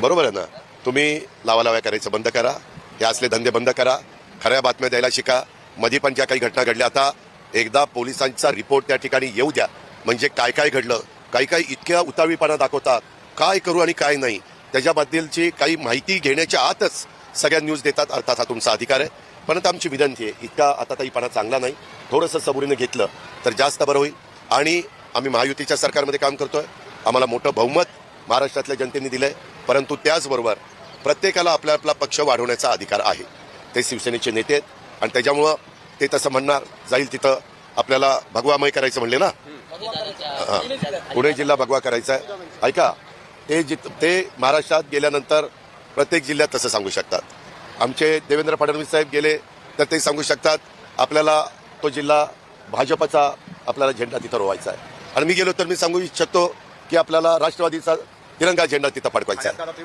बरोबर आहे ना? तुम्ही लावालाव्या करायचं बंद करा. हे असले धंदे बंद करा. खऱ्या बातम्या द्यायला शिका. मध्ये पण ज्या काही घटना घडल्या आता एकदा पोलिसांचा रिपोर्ट त्या ठिकाणी येऊ द्या. म्हणजे काय काय घडलं? काही काही इतक्या उतावीपणा दाखवतात. काय करू आणि काय नाही? त्याच्याबद्दलची काही माहिती घेण्याच्या आतच सगळ्या न्यूज देतात अर्थात हा तुमचा अधिकार आहे. परंतु आमची विनंती आहे इतका आता ताईपणा चांगला नाही. थोडंसं सबुरीनं घेतलं तर जास्त बरं होईल. आणि आम्ही महायुतीच्या सरकारमध्ये काम करतोय. आम्हाला मोठं बहुमत महाराष्ट्रातल्या जनतेने आहे परंतु त्याचबरोबर प्रत्येकाला आपला आपला पक्ष वाढवण्याचा अधिकार आहे. ते शिवसेनेचे नेते आहेत आणि त्याच्यामुळं ते तसं म्हणणार जाईल तिथं. आपल्याला भगवामय करायचं म्हणले ना? पुणे जिल्हा भगवा करायचा आहे. ऐका ते जित ते महाराष्ट्रात गेल्यानंतर प्रत्येक जिल्ह्यात तसं सांगू शकतात. आमचे देवेंद्र फडणवीस साहेब गेले तर ते सांगू शकतात आपल्याला तो जिल्हा भाजपचा आपल्याला झेंडा तिथं रोवायचा आहे. आणि मी गेलो तर मी सांगू इच्छितो की आपल्याला राष्ट्रवादीचा तिरंगा झेंडा तिथं फडकवायचा आहे